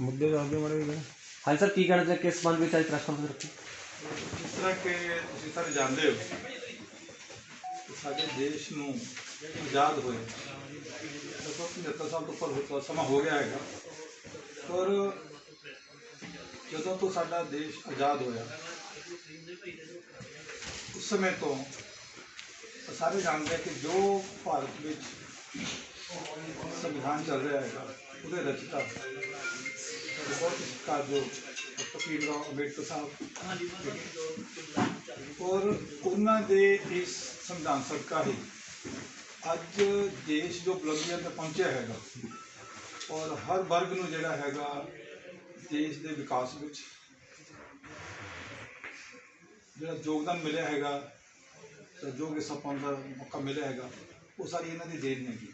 ਮੁੱਦੇ ਦੱਸ ਦਿਓ ਮਾੜੇ ਜਿਹੇ ਹਾਂਜੀ ਸਰ ਕੀ ਕਹਿਣਾ ਚਾਹੀਏ ਕਿਸ ਸੰਬੰਧ ਵਿੱਚ ਅੱਜ ਪ੍ਰੈਸ ਕਾਨਫਰੰਸ ਰੱਖੀ? ਜਿਸ ਤਰ੍ਹਾਂ ਕਿ ਤੁਸੀਂ ਸਾਰੇ ਜਾਣਦੇ ਹੋ ਕਿ ਸਾਡੇ ਦੇਸ਼ ਨੂੰ ਆਜ਼ਾਦ ਹੋਏ। ਲਗਭਗ 75 ਸਾਲ ਤੋਂ ਉੱਪਰ ਹੋ- ਸਮਾਂ ਹੋ ਗਿਆ ਹੈਗਾ। ਪਰ ਜਦੋਂ ਤੋਂ ਸਾਡਾ ਦੇਸ਼ ਆਜ਼ਾਦ ਹੋਇਆ ਉਸ ਸਮੇਂ ਤੋਂ ਸਾਰੇ ਜਾਣਦੇ ਕਿ ਜੋ ਭਾਰਤ ਵਿੱਚ ਸੰਵਿਧਾਨ ਚੱਲ ਰਿਹਾ ਹੈਗਾ ਉਹਦੇ ਰਚਿਤਾ ਬਹੁਤ ਸਤਿਕਾਰ ਜੋ ਫਕੀਰ ਰਾਓ ਅੰਬੇਡਕਰ ਸਾਹਿਬ। ਔਰ ਉਹਨਾਂ ਦੇ ਇਸ ਸੰਵਿਧਾਨ ਸਦਕਾ ਹੀ ਅੱਜ ਦੇਸ਼ ਜੋ ਬੁਲੰਦੀਆਂ ਤੇ ਪਹੁੰਚਿਆ ਹੈਗਾ ਔਰ ਹਰ ਵਰਗ ਨੂੰ ਜਿਹੜਾ ਹੈਗਾ ਦੇਸ਼ ਦੇ ਵਿਕਾਸ ਵਿੱਚ ਜਿਹੜਾ ਯੋਗਦਾਨ ਮਿਲਿਆ ਹੈਗਾ ਜੋ ਕਿ ਸਭ ਦਾ ਮੌਕਾ ਮਿਲਿਆ ਹੈਗਾ ਉਹ ਸਾਰੀ ਇਹਨਾਂ ਦੀ ਦੇਣ ਹੈਗੀ।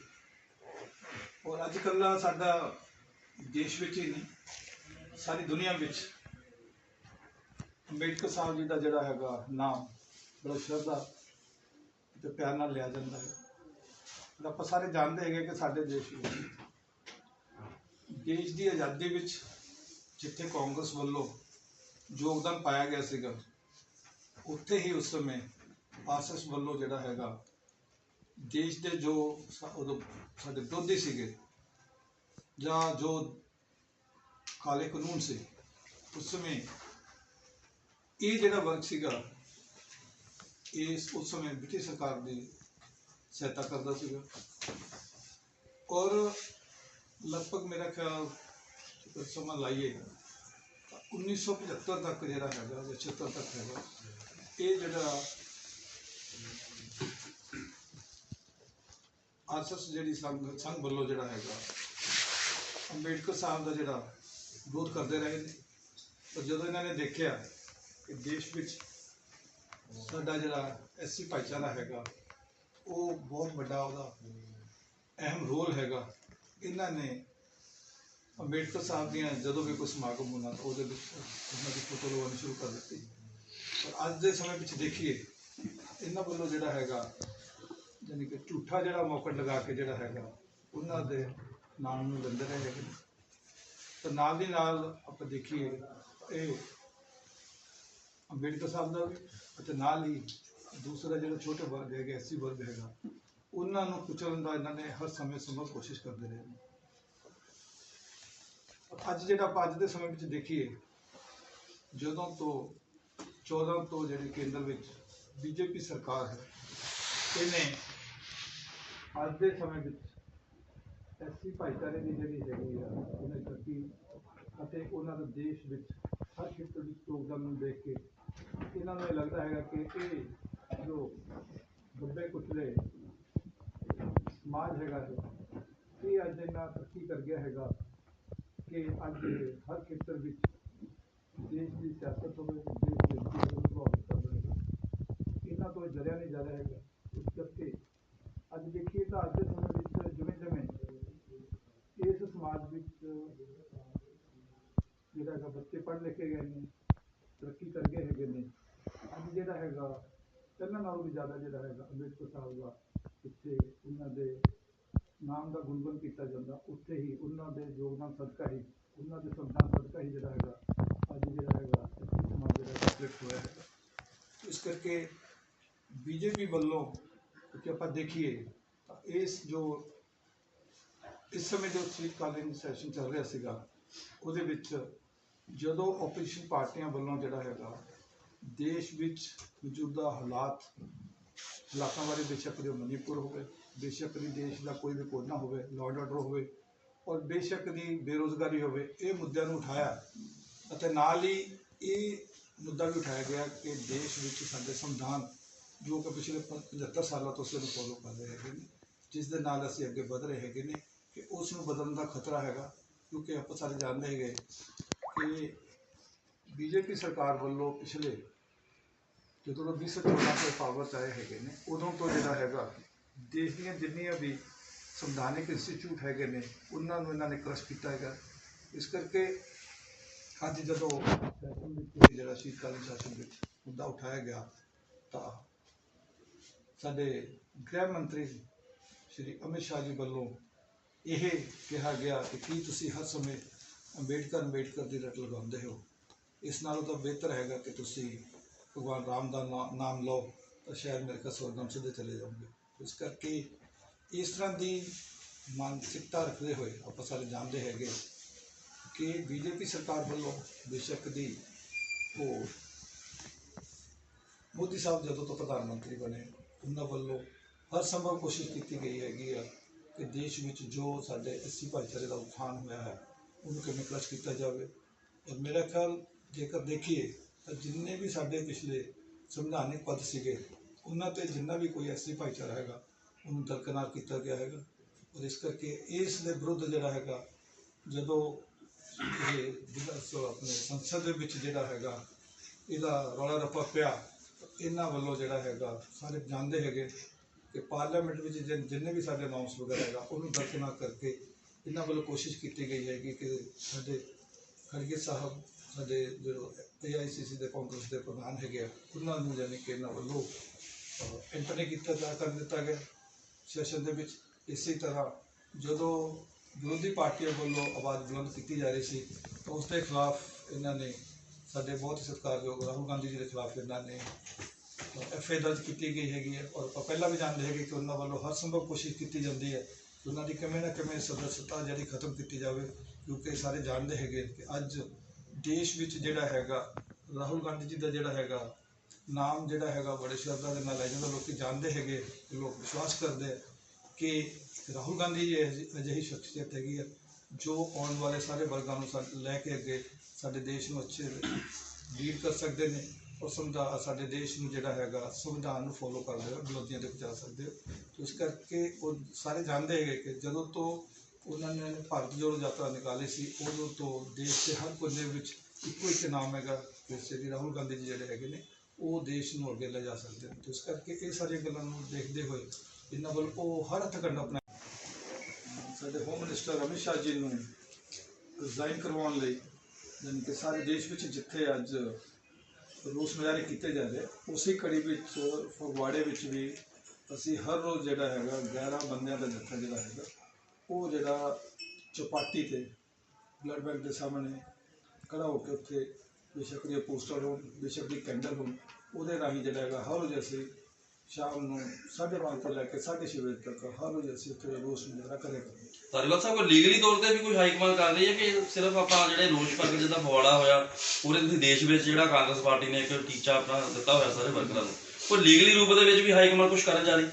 ਔਰ ਅੱਜ ਕੱਲ੍ਹ ਸਾਡਾ ਦੇਸ਼ ਵਿੱਚ ਹੀ ਨਹੀਂ, ਸਾਰੀ ਦੁਨੀਆ ਵਿੱਚ ਅੰਬੇਡਕਰ ਸਾਹਿਬ ਜੀ ਦਾ ਜਿਹੜਾ ਹੈਗਾ ਨਾਮ ਬੜਾ ਸ਼ਰਧਾ ਤੇ ਪਿਆਰ ਨਾਲ ਲਿਆ ਜਾਂਦਾ ਹੈ। ਤੇ ਆਪਾਂ ਸਾਰੇ ਜਾਣਦੇ ਹੈਗੇ ਕਿ ਸਾਡੇ ਦੇਸ਼ ਵਿੱਚ, ਦੇਸ਼ ਦੀ ਆਜ਼ਾਦੀ ਵਿੱਚ ਜਿੱਥੇ ਕਾਂਗਰਸ ਵੱਲੋਂ ਯੋਗਦਾਨ ਪਾਇਆ ਗਿਆ ਸੀਗਾ, ਉੱਥੇ ਹੀ ਉਸ ਸਮੇਂ ਆਰਐਸਐਸ ਵੱਲੋਂ ਜਿਹੜਾ ਹੈਗਾ ਦੇਸ਼ ਦੇ ਜੋ ਉਦੋਂ ਸਾਡੇ ਵਿਰੋਧੀ ਸੀਗੇ, ਜਾਂ ਜੋ ਕਾਲੇ ਕਾਨੂੰਨ ਸੀ, ਉਸ ਸਮੇਂ ਇਹ ਜਿਹੜਾ ਵਰਗ ਸੀਗਾ ਇਸ ਉਸ ਸਮੇਂ ਬ੍ਰਿਟਿਸ਼ ਸਰਕਾਰ ਦੀ ਸਹਾਇਤਾ ਕਰਦਾ ਸੀਗਾ। ਔਰ ਲਗਭਗ ਮੇਰਾ ਖਿਆਲ ਅਗਰ ਸਮਾਂ ਲਾਈਏ, ਤਾਂ 1975 ਤੱਕ ਜਿਹੜਾ ਹੈਗਾ ਜਾਂ 76 ਤੱਕ ਹੈਗਾ, ਇਹ ਜਿਹੜਾ ਆਰਐਸਐਸ ਜਿਹੜੀ ਸੰਘ ਸੰਘ ਵੱਲੋਂ ਜਿਹੜਾ ਹੈਗਾ, ਅੰਬੇਡਕਰ ਸਾਹਿਬ ਦਾ ਜਿਹੜਾ ਵਿਰੋਧ ਕਰਦੇ ਰਹੇ ਨੇ। ਪਰ ਜਦੋਂ ਇਹਨਾਂ ਨੇ ਦੇਖਿਆ ਕਿ ਦੇਸ਼ ਵਿੱਚ ਸਾਡਾ ਜਿਹੜਾ ਐਸਸੀ ਭਾਈਚਾਰਾ ਹੈਗਾ, ਉਹ ਬਹੁਤ ਵੱਡਾ ਉਹਦਾ ਅਹਿਮ ਰੋਲ ਹੈਗਾ। ਇਹਨਾਂ ਨੇ ਅੰਬੇਡਕਰ ਸਾਹਿਬ ਦੀਆਂ ਜਦੋਂ ਵੀ ਕੋਈ ਸਮਾਗਮ ਹੁੰਦਾ ਤਾਂ ਉਹਦੇ ਵਿੱਚ ਉਹਨਾਂ ਦੀ ਫੋਟੋ ਲਗਾਉਣੀ ਸ਼ੁਰੂ ਕਰ ਦਿੱਤੀ। ਪਰ ਅੱਜ ਦੇ ਸਮੇਂ ਵਿੱਚ ਦੇਖੀਏ, ਇਹਨਾਂ ਵੱਲੋਂ ਜਿਹੜਾ ਹੈਗਾ ਯਾਨੀ ਕਿ ਝੂਠਾ ਜਿਹੜਾ ਮੌਕਾ ਲਗਾ ਕੇ ਜਿਹੜਾ ਹੈਗਾ, ਉਹਨਾਂ ਦੇ ਨਾਮ ਨੂੰ ਲੈਂਦੇ ਰਹੇ ਹੈਗੇ ਨੇ। ਤਾਂ ਨਾਲ ਦੀ ਨਾਲ ਆਪਾਂ ਦੇਖੀਏ, ਇਹ ਅੰਬੇਡਕਰ ਸਾਹਿਬ ਦਾ ਵੀ ਅਤੇ ਨਾਲ ਹੀ ਦੂਸਰਾ ਜਿਹੜਾ ਛੋਟੇ ਵਰਗ ਹੈਗਾ, ਐਸੀ ਵਰਗ ਹੈਗਾ, ਉਹਨਾਂ ਨੂੰ ਕੁਚਲਣ ਦਾ ਇਹਨਾਂ ਨੇ ਹਰ ਸਮੇਂ ਸੰਭਵ ਕੋਸ਼ਿਸ਼ ਕਰਦੇ ਰਹੇ ਅੱਜ ਜਿਹੜਾ ਆਪਾਂ ਅੱਜ ਦੇ ਸਮੇਂ ਵਿੱਚ ਦੇਖੀਏ, ਜਦੋਂ ਤੋਂ 14 ਤੋਂ ਜਿਹੜੀ ਕੇਂਦਰ ਵਿੱਚ ਬੀਜੇਪੀ ਸਰਕਾਰ ਹੈ, ਇਹਨੇ ਅੱਜ ਦੇ ਸਮੇਂ ਵਿੱਚ ਐਸੀ ਭਾਈਚਾਰੇ ਦੀ ਜਿਹੜੀ ਹੈਗੀ ਆ ਉਹਨੇ ਤਰੱਕੀ ਅਤੇ ਉਹਨਾਂ ਦਾ ਦੇਸ਼ ਵਿੱਚ ਹਰ ਖੇਤਰ ਵਿੱਚ ਯੋਗਦਾਨ ਨੂੰ ਦੇਖ ਕੇ ਇਹਨਾਂ ਨੂੰ ਇਹ ਲੱਗਦਾ ਹੈਗਾ ਕਿ ਇਹ ਜੋ ਦੱਬੇ ਕੁਚਲੇ ਸਮਾਜ ਹੈਗਾ ਜੋ ਇਹ ਅੱਜ ਇੰਨਾ ਤਰੱਕੀ ਕਰ ਗਿਆ ਹੈਗਾ ਕਿ ਅੱਜ ਹਰ ਖੇਤਰ ਵਿੱਚ ਦੇਸ਼ ਦੀ ਸਿਆਸਤ ਹੋਵੇ ਦੇਸ਼ ਦੇ ਨੀਤੀ ਨੂੰ ਪ੍ਰਭਾਵਿਤ ਕਰਦਾ ਹੈਗਾ ਇਹਨਾਂ ਤੋਂ ਇਹ ਡਰਿਆ ਨਹੀਂ ਜਾ ਰਿਹਾ ਹੈਗਾ ਇਸ ਕਰਕੇ ਅੱਜ ਦੇ ਸਮੇਂ ਵਿੱਚ ਜਿਵੇਂ ਜਿਵੇਂ ਇਸ ਸਮਾਜ ਵਿੱਚ ਜਿਹੜਾ ਹੈਗਾ ਬੱਚੇ ਪੜ੍ਹ ਲਿਖੇ ਗਏ ਨੇ, ਤਰੱਕੀ ਕਰ ਗਏ ਹੈਗੇ ਨੇ, ਅੱਜ ਜਿਹੜਾ ਹੈਗਾ ਪਹਿਲਾਂ ਨਾਲੋਂ ਵੀ ਜ਼ਿਆਦਾ ਜਿਹੜਾ ਹੈਗਾ ਅੰਬੇਡਕਰ ਸਾਹਿਬ ਦਾ ਜਿੱਥੇ ਉਹਨਾਂ ਦੇ ਨਾਮ ਦਾ ਗੁਣਗਨ ਕੀਤਾ ਜਾਂਦਾ, ਉੱਥੇ ਹੀ ਉਹਨਾਂ ਦੇ ਯੋਗਦਾਨ ਸਦਕਾ ਹੀ, ਉਹਨਾਂ ਦੇ ਸੰਵਿਧਾਨ ਸਦਕਾ ਹੀ ਜਿਹੜਾ ਹੈਗਾ, ਅੱਜ ਜਿਹੜਾ ਹੈਗਾ ਸਮਾਜ ਜਿਹੜਾ ਕੰਪਲੀਟ ਹੋਇਆ ਹੈਗਾ। ਇਸ ਕਰਕੇ ਬੀਜੇਪੀ ਵੱਲੋਂ ਕਿ ਆਪਾਂ ਦੇਖੀਏ ਇਸ ਜੋ ਇਸ ਸਮੇਂ ਜੋ ਸ਼ੀਤਕਾਲੀਨ ਸੈਸ਼ਨ ਚੱਲ ਰਿਹਾ ਸੀਗਾ, ਉਹਦੇ ਵਿੱਚ ਜਦੋਂ ਆਪੋਜੀਸ਼ਨ ਪਾਰਟੀਆਂ ਵੱਲੋਂ ਜਿਹੜਾ ਹੈਗਾ, ਦੇਸ਼ ਵਿੱਚ ਮੌਜੂਦਾ ਹਾਲਾਤ ਹਾਲਾਤਾਂ ਬਾਰੇ ਬੇਸ਼ੱਕ ਦੇ ਮਨੀਪੁਰ ਹੋਵੇ, ਬੇਸ਼ੱਕ ਦੀ ਦੇਸ਼ ਦਾ ਕੋਈ ਵੀ ਕੋਨਾ ਹੋਵੇ ਲਾਅ ਐਂਡ ਆਰਡਰ ਹੋਵੇ, ਔਰ ਬੇਸ਼ੱਕ ਦੀ ਬੇਰੋਜ਼ਗਾਰੀ ਹੋਵੇ, ਇਹ ਮੁੱਦਿਆਂ ਨੂੰ ਉਠਾਇਆ ਅਤੇ ਨਾਲ ਹੀ ਇਹ ਮੁੱਦਾ ਵੀ ਉਠਾਇਆ ਗਿਆ ਕਿ ਦੇਸ਼ ਵਿੱਚ ਸਾਡੇ ਸੰਵਿਧਾਨ ਜੋ ਕਿ ਪਿਛਲੇ 75 ਸਾਲਾਂ ਤੋਂ ਅਸੀਂ ਉਹਨੂੰ ਫੋਲੋ ਕਰ ਰਹੇ ਹੈਗੇ ਨੇ ਜਿਸ ਦੇ ਨਾਲ ਅਸੀਂ ਅੱਗੇ ਵਧ ਰਹੇ ਹੈਗੇ ਨੇ ਕਿ ਉਸ ਨੂੰ ਬਦਲਣ ਦਾ ਖਤਰਾ ਹੈਗਾ, ਕਿਉਂਕਿ ਆਪਾਂ ਸਾਰੇ ਜਾਣਦੇ ਹੈਗੇ ਕਿ ਬੀਜੇਪੀ ਸਰਕਾਰ ਵੱਲੋਂ ਪਿਛਲੇ ਜਦੋਂ ਤੋਂ 2014 ਤੋਂ ਪਾਵਰ 'ਚ ਆਏ ਹੈਗੇ ਨੇ, ਉਦੋਂ ਤੋਂ ਜਿਹੜਾ ਹੈਗਾ ਦੇਸ਼ ਦੀਆਂ ਜਿੰਨੀਆਂ ਵੀ ਸੰਵਿਧਾਨਿਕ ਇੰਸਟੀਚਿਊਟ ਹੈਗੇ ਨੇ, ਉਹਨਾਂ ਨੂੰ ਇਹਨਾਂ ਨੇ ਕ੍ਰਸ਼ ਕੀਤਾ ਹੈਗਾ। ਇਸ ਕਰਕੇ ਅੱਜ ਜਦੋਂ ਸੈਸ਼ਨ ਵਿੱਚ ਜਿਹੜਾ ਸ਼ੀਤਕਾਲੀਨ ਸੈਸ਼ਨ ਵਿੱਚ ਮੁੱਦਾ ਉਠਾਇਆ ਗਿਆ, ਤਾਂ ਸਾਡੇ ਗ੍ਰਹਿ ਮੰਤਰੀ ਸ਼੍ਰੀ ਅਮਿਤ ਸ਼ਾਹ ਜੀ ਵੱਲੋਂ ਇਹ ਕਿਹਾ ਗਿਆ ਕਿ ਕੀ ਤੁਸੀਂ ਹਰ ਸਮੇਂ ਅੰਬੇਡਕਰ ਅੰਬੇਡਕਰ ਦੀ ਰੱਟ ਲਗਾਉਂਦੇ ਹੋ? ਇਸ ਨਾਲੋਂ ਤਾਂ ਬਿਹਤਰ ਹੈਗਾ ਕਿ ਤੁਸੀਂ ਭਗਵਾਨ ਰਾਮ ਦਾ ਨਾ- ਨਾਮ ਲਓ, ਤਾਂ ਸ਼ਾਇਦ ਮੇਰੇ ਕੋਲ ਸਵਰਗਮ ਸਿੱਧੇ ਚਲੇ ਜਾਓਗੇ। ਇਸ ਕਰਕੇ ਇਸ ਤਰ੍ਹਾਂ ਦੀ ਮਾਨਸਿਕਤਾ ਰੱਖਦੇ ਹੋਏ ਆਪਾਂ ਸਾਰੇ ਜਾਣਦੇ ਹੈਗੇ ਕਿ ਬੀਜੇਪੀ ਸਰਕਾਰ ਵੱਲੋਂ ਬੇਸ਼ੱਕ ਦੀ ਉਹ ਮੋਦੀ ਸਾਹਿਬ ਜਦੋਂ ਤੋਂ ਪ੍ਰਧਾਨ ਮੰਤਰੀ ਬਣੇ, ਉਹਨਾਂ ਵੱਲੋਂ ਹਰ ਸੰਭਵ ਕੋਸ਼ਿਸ਼ ਕੀਤੀ ਗਈ ਹੈਗੀ ਆ ਕਿ ਦੇਸ਼ ਵਿੱਚ ਜੋ ਸਾਡੇ ਐਸੀ ਭਾਈਚਾਰੇ ਦਾ ਉਥਾਨ ਹੋਇਆ ਹੈ, ਉਹਨੂੰ ਕਿਵੇਂ ਕ੍ਰਸ਼ ਕੀਤਾ ਜਾਵੇ। ਔਰ ਮੇਰਾ ਖਿਆਲ, ਜੇਕਰ ਦੇਖੀਏ, ਤਾਂ ਜਿੰਨੇ ਵੀ ਸਾਡੇ ਪਿਛਲੇ ਸੰਵਿਧਾਨਿਕ ਪਦ ਸੀਗੇ, ਉਹਨਾਂ ਤੇ ਜਿੰਨਾ ਵੀ ਕੋਈ ਐਸੀ ਭਾਈਚਾਰਾ ਹੈਗਾ, ਉਹਨੂੰ ਦਰਕਨਾਰ ਕੀਤਾ ਗਿਆ ਹੈਗਾ। ਔਰ ਇਸ ਕਰਕੇ ਇਸ ਦੇ ਵਿਰੁੱਧ ਜਿਹੜਾ ਹੈਗਾ, ਜਦੋਂ ਇਹ ਜਿਹੜਾ ਆਪਣੇ ਸੰਸਦ ਦੇ ਵਿੱਚ ਜਿਹੜਾ ਹੈਗਾ, ਇਹਦਾ ਰੌਲਾ ਰੱਪਾ ਪਿਆ ਇਹਨਾਂ ਵੱਲੋਂ ਜਿਹੜਾ ਹੈਗਾ, ਸਾਰੇ ਜਾਣਦੇ ਹੈਗੇ ਕਿ ਪਾਰਲੀਮੈਂਟ ਵਿੱਚ ਜਿਨ- ਜਿੰਨੇ ਵੀ ਸਾਡੇ ਅਨਾਉਂਸ ਵਗੈਰਾ ਹੈਗਾ, ਉਹਨੂੰ ਦਰਕਨਾਰ ਕਰਕੇ ਇਹਨਾਂ ਵੱਲੋਂ ਕੋਸ਼ਿਸ਼ ਕੀਤੀ ਗਈ ਹੈਗੀ ਕਿ ਸਾਡੇ ਖੜਗੇ ਸਾਹਿਬ, ਸਾਡੇ ਜੋ ਏਆਈਸੀਸੀ ਦੇ ਕਾਂਗਰਸ ਦੇ ਪ੍ਰਧਾਨ ਹੈਗੇ ਆ, ਉਹਨਾਂ ਨੂੰ ਯਾਨੀ ਕਿ ਇਹਨਾਂ ਵੱਲੋਂ ਐਂਟਰ ਨਹੀਂ ਕੀਤਾ ਜਾ, ਕਰ ਦਿੱਤਾ ਗਿਆ ਸੈਸ਼ਨ ਦੇ ਵਿੱਚ। ਇਸੇ ਤਰ੍ਹਾਂ ਜਦੋਂ ਵਿਰੋਧੀ ਪਾਰਟੀਆਂ ਵੱਲੋਂ ਆਵਾਜ਼ ਬੁਲੰਦ ਕੀਤੀ ਜਾ ਰਹੀ ਸੀ, ਤਾਂ ਉਸ ਦੇ ਖਿਲਾਫ ਇਹਨਾਂ ਨੇ ਸਾਡੇ ਬਹੁਤ ਹੀ ਸਤਿਕਾਰਯੋਗ ਰਾਹੁਲ ਗਾਂਧੀ ਜੀ ਦੇ ਖਿਲਾਫ ਇਹਨਾਂ ਨੇ ਐਫ ਆਈ ਦਰਜ ਕੀਤੀ ਗਈ ਹੈਗੀ ਹੈ ਔਰ ਆਪਾਂ ਪਹਿਲਾਂ ਵੀ ਜਾਣਦੇ ਹੈਗੇ ਕਿ ਉਹਨਾਂ ਵੱਲੋਂ ਹਰ ਸੰਭਵ ਕੋਸ਼ਿਸ਼ ਕੀਤੀ ਜਾਂਦੀ ਹੈ ਕਿ ਉਹਨਾਂ ਦੀ ਕਿਵੇਂ ਨਾ ਕਿਵੇਂ ਸਦਸਤਾ ਜਿਹੜੀ ਖਤਮ ਕੀਤੀ ਜਾਵੇ, ਕਿਉਂਕਿ ਸਾਰੇ ਜਾਣਦੇ ਹੈਗੇ ਕਿ ਅੱਜ ਦੇਸ਼ ਵਿੱਚ ਜਿਹੜਾ ਹੈਗਾ, ਰਾਹੁਲ ਗਾਂਧੀ ਜੀ ਦਾ ਜਿਹੜਾ ਹੈਗਾ ਨਾਮ ਜਿਹੜਾ ਹੈਗਾ ਬੜੇ ਸ਼ਰਧਾ ਦੇ ਨਾਲ ਲੈ ਜਾਂਦਾ, ਲੋਕੀ ਜਾਣਦੇ ਹੈਗੇ, ਲੋਕ ਵਿਸ਼ਵਾਸ ਕਰਦੇ ਆ ਕਿ ਰਾਹੁਲ ਗਾਂਧੀ ਜੀ ਅਜਿਹੀ ਅਜਿਹੀ ਸ਼ਖਸੀਅਤ ਹੈਗੀ ਹੈ ਜੋ ਆਉਣ ਵਾਲੇ ਸਾਰੇ ਵਰਗਾਂ ਨੂੰ ਸਾ- ਲੈ ਕੇ ਅੱਗੇ ਸਾਡੇ ਦੇਸ਼ ਨੂੰ ਅੱਛੇ ਲੀਡ ਕਰ ਸਕਦੇ ਨੇ। ਉਹ ਸੰਵਿਧਾਨ ਸਾਡੇ ਦੇਸ਼ ਨੂੰ ਜਿਹੜਾ ਹੈਗਾ, ਸੰਵਿਧਾਨ ਨੂੰ ਫੋਲੋ ਕਰਦੇ ਹੋ ਵਿਰੋਧੀਆਂ ਤੇ ਪਹੁੰਚਾ ਸਕਦੇ ਹੋ। ਇਸ ਕਰਕੇ ਉਹ ਸਾਰੇ ਜਾਣਦੇ ਹੈਗੇ ਕਿ ਜਦੋਂ ਤੋਂ ਉਹਨਾਂ ਨੇ ਭਾਰਤ ਜੋੜੋ ਯਾਤਰਾ ਨਿਕਾਲੀ ਸੀ, ਉਦੋਂ ਤੋਂ ਦੇਸ਼ ਦੇ ਹਰ ਕੋਨੇ ਵਿੱਚ ਇੱਕੋ ਇੱਕ ਨਾਮ ਹੈਗਾ ਕਿ ਸ਼੍ਰੀ ਰਾਹੁਲ ਗਾਂਧੀ ਜੀ ਜਿਹੜੇ ਹੈਗੇ ਨੇ, ਉਹ ਦੇਸ਼ ਨੂੰ ਅੱਗੇ ਲੈ ਜਾ ਸਕਦੇ ਨੇ। ਤੇ ਇਸ ਕਰਕੇ ਇਹ ਸਾਰੀਆਂ ਗੱਲਾਂ ਨੂੰ ਦੇਖਦੇ ਹੋਏ ਇਹਨਾਂ ਵੱਲ ਉਹ ਹਰ ਹੱਥਕੰਡਾ ਆਪਣਾ ਸਾਡੇ ਹੋਮ ਮਿਨਿਸਟਰ ਅਮਿਤ ਸ਼ਾਹ ਜੀ ਨੂੰ ਰਿਜ਼ਾਈਨ ਕਰਵਾਉਣ ਲਈ ਜਾਣੀ ਕਿ ਸਾਰੇ ਦੇਸ਼ ਵਿੱਚ ਜਿੱਥੇ ਅੱਜ ਰੋਸ ਮੁਜ਼ਾਹਰੇ ਕੀਤੇ ਜਾ ਰਹੇ ਉਸੇ ਕੜੀ ਵਿੱਚ, ਫਗਵਾੜੇ ਵਿੱਚ ਵੀ ਅਸੀਂ ਹਰ ਰੋਜ਼ ਜਿਹੜਾ ਹੈਗਾ 11 ਬੰਦਿਆਂ ਦਾ ਜੱਥਾ ਜਿਹੜਾ ਹੈਗਾ, ਉਹ ਜਿਹੜਾ ਚੌਪਾਟੀ ਤੇ ਬਲੱਡ ਬੈਂਕ ਦੇ ਸਾਹਮਣੇ ਖੜਾ ਹੋ ਕੇ ਉੱਥੇ ਬੇਸ਼ੱਕ ਦੇ ਪੋਸਟਰ ਹੋਣ, ਬੇਸ਼ੱਕ ਦੀ ਕੈਂਡਲ ਹੋਣ, ਉਹਦੇ ਰਾਹੀਂ ਜਿਹੜਾ ਹੈਗਾ, ਹਰ ਰੋਜ਼ ਅਸੀਂ ਸ਼ਾਮ ਨੂੰ 5:30 ਤੋਂ ਲੈ ਕੇ 6:30 ਵਜੇ ਤੱਕ ਹਰ ਰੋਜ਼ ਅਸੀਂ ਉੱਥੇ ਰੋਸ ਮੁਜ਼ਾਹਰਾ ਕਰਿਆ ਕਰਾਂਗੇ ਧਾਰੀਵਾਲ ਸਾਹਿਬ, ਕੋਈ ਲੀਗਲੀ ਤੌਰ ਤੇ ਵੀ ਕੋਈ ਹਾਈ ਕਮਾਂਡ ਕਰ ਰਹੀ ਹੈ ਕਿ ਸਿਰਫ ਆਪਾਂ ਜਿਹੜੇ ਰੋਸ਼ ਕਰਕੇ ਜਿੱਦਾਂ ਫਵਾੜਾ ਹੋਇਆ, ਪੂਰੇ ਦੇਸ਼ ਵਿੱਚ ਜਿਹੜਾ ਕਾਂਗਰਸ ਪਾਰਟੀ ਨੇ ਇੱਕ ਟੀਚਾ ਆਪਣਾ ਦਿੱਤਾ ਹੋਇਆ ਸਾਰੇ ਵਰਕਰਾਂ ਨੂੰ, ਕੋਈ ਲੀਗਲੀ ਰੂਪ ਦੇ ਵਿੱਚ ਵੀ ਹਾਈ ਕਮਾਂਡ ਕੁਝ ਕਰਨ ਜਾ ਰਹੀ?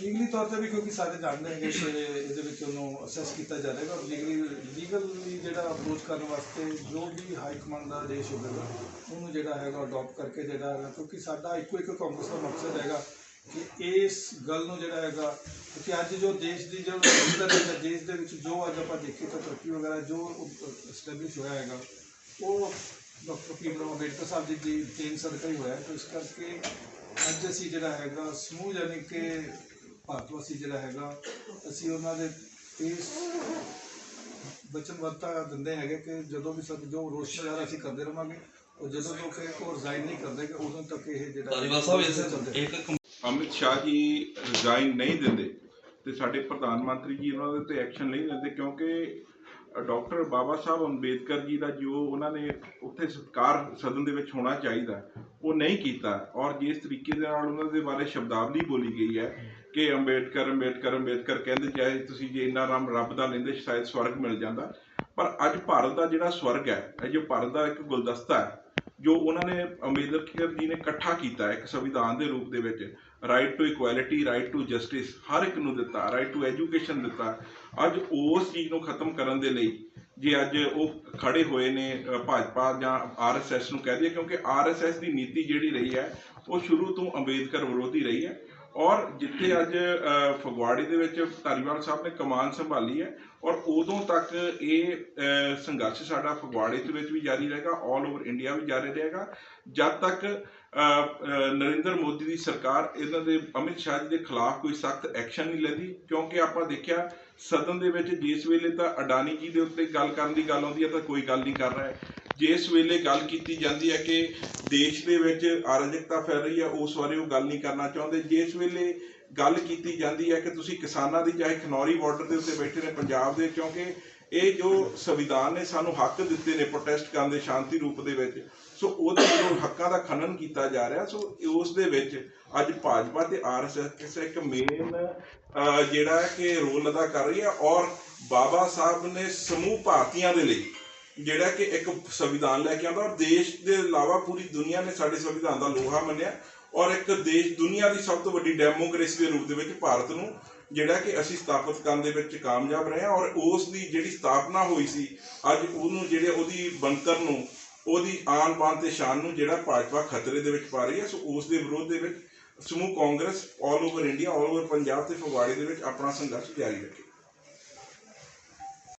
ਲੀਗਲੀ ਤੌਰ ਤੇ ਵੀ ਕਿਉਂਕਿ ਸਾਰੇ ਜਾਣਦੇ ਹੈਗੇ ਕਿ ਇਹਦੇ ਵਿੱਚ ਉਹਨੂੰ ਅਸੈਸ ਕੀਤਾ ਜਾ ਲੀਗਲੀ ਲੀਗਲੀ ਜਿਹੜਾ ਅਪਰੋਚ ਕਰਨ ਵਾਸਤੇ ਜੋ ਵੀ ਹਾਈ ਕਮਾਂਡ ਦਾ ਆਦੇਸ਼ ਹੋਵੇਗਾ, ਉਹਨੂੰ ਜਿਹੜਾ ਹੈਗਾ ਅਡਾਪਟ ਕਰਕੇ ਜਿਹੜਾ ਕਿਉਂਕਿ ਸਾਡਾ ਇੱਕੋ ਇੱਕ ਕਾਂਗਰਸ ਦਾ ਮਕਸਦ ਹੈਗਾ ਕਿ ਇਸ ਗੱਲ ਨੂੰ ਜਿਹੜਾ ਹੈਗਾ ਕਿ ਅੱਜ ਜੋ ਦੇਸ਼ ਦੀ ਜੋ ਦੇਸ਼ ਦੇ ਵਿੱਚ ਜੋ ਅੱਜ ਆਪਾਂ ਦੇਖੀਏ ਤਾਂ ਤਰੱਕੀ ਵਗੈਰਾ ਜੋ ਸਟੈਬਲਿਸ਼ ਹੋਇਆ ਹੈਗਾ ਉਹ ਡਾਕਟਰ ਭੀਮ ਅੰਬੇਡਕਰ ਸਾਹਿਬ ਜੀ ਦੀ ਦੇਣ ਸਦਕਾ ਹੀ ਹੋਇਆ ਹੈ। ਤਾਂ ਇਸ ਕਰਕੇ ਅੱਜ ਅਸੀਂ ਜਿਹੜਾ ਹੈਗਾ ਸਮੂਹ ਯਾਨੀ ਕਿ ਭਾਰਤ ਵਾਸੀ ਜਿਹੜਾ ਹੈਗਾ ਅਸੀਂ ਉਹਨਾਂ ਦੇ ਇਸ ਵਚਨਬੱਧਤਾ ਦਿੰਦੇ ਹੈਗੇ ਕਿ ਜਦੋਂ ਵੀ ਸਭ ਜੋ ਰੋਸ਼ ਮੁਜ਼ਾਹਰਾ ਅਸੀਂ ਕਰਦੇ ਰਵਾਂਗੇ ਉਹ ਜਦੋਂ ਤੱਕ ਇਹ ਰਿਜ਼ਾਈਨ ਨਹੀਂ ਕਰਦੇ ਕਿ ਉਦੋਂ ਤੱਕ ਇਹ ਜਿਹੜਾ ਧਾਰੀਵਾਲ ਸਾਹਿਬ ਚੱਲਦੇ ਇਸ ਇੱਕ ਅਮਿਤ ਸ਼ਾਹ ਜੀ ਰਿਜ਼ਾਈਨ ਨਹੀਂ ਦਿੰਦੇ ਤੇ ਸਾਡੇ ਪ੍ਰਧਾਨ ਮੰਤਰੀ ਜੀ ਉਹਨਾਂ ਦੇ ਤੇ ਐਕਸ਼ਨ ਨਹੀਂ ਲੈਂਦੇ ਕਿਉਂਕਿ ਡਾਕਟਰ ਬਾਬਾ ਸਾਹਿਬ ਅੰਬੇਦਕਰ ਜੀ ਦਾ ਜੋ ਉਹਨਾਂ ਨੇ ਉੱਥੇ ਸਤਕਾਰ ਸਦਨ ਦੇ ਵਿੱਚ ਹੋਣਾ ਚਾਹੀਦਾ, ਉਹ ਨਹੀਂ ਕੀਤਾ। ਔਰ ਜਿਸ ਤਰੀਕੇ ਦੇ ਨਾਲ ਉਹਨਾਂ ਦੇ ਬਾਰੇ ਸ਼ਬਦਾਵਲੀ ਬੋਲੀ ਗਈ ਹੈ ਕਿ ਅੰਬੇਦਕਰ ਅੰਬੇਦਕਰ ਅੰਬੇਦਕਰ ਕਹਿੰਦੇ ਚਾਹੇ ਤੁਸੀਂ ਜੇ ਇੰਨਾ ਨਾਮ ਰੱਬ ਦਾ ਲੈਂਦੇ, ਸ਼ਾਇਦ ਸਵਰਗ ਮਿਲ ਜਾਂਦਾ। ਪਰ ਅੱਜ ਭਾਰਤ ਦਾ ਜਿਹੜਾ ਸਵਰਗ ਹੈ, ਇਹ ਜੋ ਭਾਰਤ ਦਾ ਇੱਕ ਗੁਲਦਸਤਾ ਹੈ ਜੋ ਉਹਨਾਂ ਨੇ ਅੰਬੇਦਕਰ ਜੀ ਨੇ ਇਕੱਠਾ ਕੀਤਾ ਇੱਕ ਸੰਵਿਧਾਨ ਦੇ ਰੂਪ ਦੇ ਵਿੱਚ right to equality right to justice ਹਰ ਇੱਕ ਨੂੰ ਦਿੱਤਾ ਰਾਈਟ ਟੂ ਐਜੂਕੇਸ਼ਨ ਦਿੱਤਾ। ਅੱਜ ਉਸ ਚੀਜ਼ ਨੂੰ ਖਤਮ ਕਰਨ ਦੇ ਲਈ ਜੇ ਅੱਜ ਉਹ ਖੜੇ ਹੋਏ ਨੇ ਭਾਜਪਾ ਜਾਂ ਆਰਐਸਐਸ ਨੂੰ ਕਹਿ ਦਈਏ, ਕਿਉਂਕਿ ਆਰਐਸਐਸ ਦੀ ਨੀਤੀ ਜਿਹੜੀ ਰਹੀ ਹੈ, ਉਹ ਸ਼ੁਰੂ ਤੋਂ ਅੰਬੇਦਕਰ ਵਿਰੋਧੀ ਰਹੀ ਹੈ। ਔਰ ਜਿੱਥੇ ਅੱਜ ਅ, ਫਗਵਾੜੇ ਦੇ ਵਿੱਚ ਧਾਰੀਵਾਲ ਸਾਹਿਬ ਨੇ ਕਮਾਨ ਸੰਭਾਲੀ ਹੈ ਔਰ ਉਦੋਂ ਤੱਕ ਇਹ ਸੰਘਰਸ਼ ਸਾਡਾ ਫਗਵਾੜੇ ਦੇ ਵਿੱਚ ਵੀ ਜਾਰੀ ਰਹੇਗਾ ਆਲ ਓਵਰ ਇੰਡੀਆ ਵੀ ਜਾਰੀ ਰਹੇਗਾ। ਜਦ ਤੱਕ ਨਰਿੰਦਰ ਮੋਦੀ ਦੀ ਸਰਕਾਰ ਇਹਨਾਂ ਦੇ ਅਮਿਤ ਸ਼ਾਹ ਜੀ ਦੇ ਖਿਲਾਫ ਕੋਈ ਸਖਤ ਐਕਸ਼ਨ ਨਹੀਂ ਲੈਂਦੀ ਕਿਉਂਕਿ ਆਪਾਂ ਦੇਖਿਆ ਸਦਨ ਦੇ ਵਿੱਚ ਜਿਸ ਵੇਲੇ ਤਾਂ ਅਡਾਨੀ ਜੀ ਦੇ ਉੱਤੇ ਗੱਲ ਕਰਨ ਦੀ ਗੱਲ ਆਉਂਦੀ ਹੈ ਤਾਂ ਕੋਈ ਗੱਲ ਨਹੀਂ ਕਰ ਰਿਹਾ ਜਿਸ ਵੇਲੇ ਗੱਲ ਕੀਤੀ ਜਾਂਦੀ ਹੈ ਕਿ ਦੇਸ਼ ਦੇ ਵਿੱਚ ਅਰਾਜਕਤਾ ਫੈਲ ਰਹੀ ਹੈ, ਉਸ ਬਾਰੇ ਉਹ ਗੱਲ ਨਹੀਂ ਕਰਨਾ ਚਾਹੁੰਦੇ। ਜਿਸ ਵੇਲੇ ਗੱਲ ਕੀਤੀ ਜਾਂਦੀ ਹੈ ਕਿ ਤੁਸੀਂ ਕਿਸਾਨਾਂ ਦੀ ਚਾਹੇ ਖਨੌਰੀ ਬਾਰਡਰ ਦੇ ਉੱਤੇ ਬੈਠੇ ਨੇ ਪੰਜਾਬ ਦੇ, ਕਿਉਂਕਿ ਇਹ ਜੋ ਸੰਵਿਧਾਨ ਨੇ ਸਾਨੂੰ ਹੱਕ ਦਿੱਤੇ ਨੇ ਪ੍ਰੋਟੈਸਟ ਕਰਨ ਦੇ ਸ਼ਾਂਤੀ ਰੂਪ ਦੇ ਵਿੱਚ, ਸੋ ਉਹਦੇ ਜੋ ਹੱਕਾਂ ਦਾ ਖਨਨ ਕੀਤਾ ਜਾ ਰਿਹਾ। ਸੋ ਉਸ ਦੇ ਵਿੱਚ ਅੱਜ ਭਾਜਪਾ ਤੇ ਆਰਐਸਐਸ ਇੱਕ ਮੇਨ ਜਿਹੜਾ ਕਿ ਰੋਲ ਅਦਾ ਕਰ ਰਹੀ ਹੈ ਔਰ ਬਾਬਾ ਸਾਹਿਬ ਨੇ ਸਮੂਹ ਭਾਰਤੀਆਂ ਦੇ ਲਈ ਜਿਹੜਾ ਕਿ ਇੱਕ ਸੰਵਿਧਾਨ ਲੈ ਕੇ ਆਉਂਦਾ ਔਰ ਦੇਸ਼ ਦੇ ਇਲਾਵਾ ਪੂਰੀ ਦੁਨੀਆ ਨੇ ਸਾਡੇ ਸੰਵਿਧਾਨ ਦਾ ਲੋਹਾ ਮੰਨਿਆ ਔਰ ਇੱਕ ਦੇਸ਼ ਦੁਨੀਆ ਦੀ ਸਭ ਤੋਂ ਵੱਡੀ ਡੈਮੋਕ੍ਰੇਸੀ ਦੇ ਰੂਪ ਦੇ ਵਿੱਚ ਭਾਰਤ ਨੂੰ ਜਿਹੜਾ ਕਿ ਅਸੀਂ ਸਥਾਪਿਤ ਕਰਨ ਦੇ ਵਿੱਚ ਕਾਮਯਾਬ ਰਹੇ ਹਾਂ ਔਰ ਉਸ ਦੀ ਜਿਹੜੀ ਸਥਾਪਨਾ ਹੋਈ ਸੀ, ਅੱਜ ਉਹਨੂੰ ਜਿਹੜੇ ਉਹਦੀ ਬਣਤਰ ਨੂੰ, ਉਹਦੀ ਆਨ ਬਾਨ ਤੇ ਸ਼ਾਨ ਨੂੰ ਜਿਹੜਾ ਭਾਜਪਾ ਖਤਰੇ ਦੇ ਵਿੱਚ ਪਾ ਰਹੀ ਹੈ, ਸੋ ਉਸ ਦੇ ਵਿਰੋਧ ਦੇ ਵਿੱਚ ਸਮੂਹ Congress all over India all over Punjab ਤੇ ਫਗਵਾੜੇ ਦੇ ਵਿੱਚ ਆਪਣਾ ਸੰਘਰਸ਼ ਜਾਰੀ ਰੱਖੇ।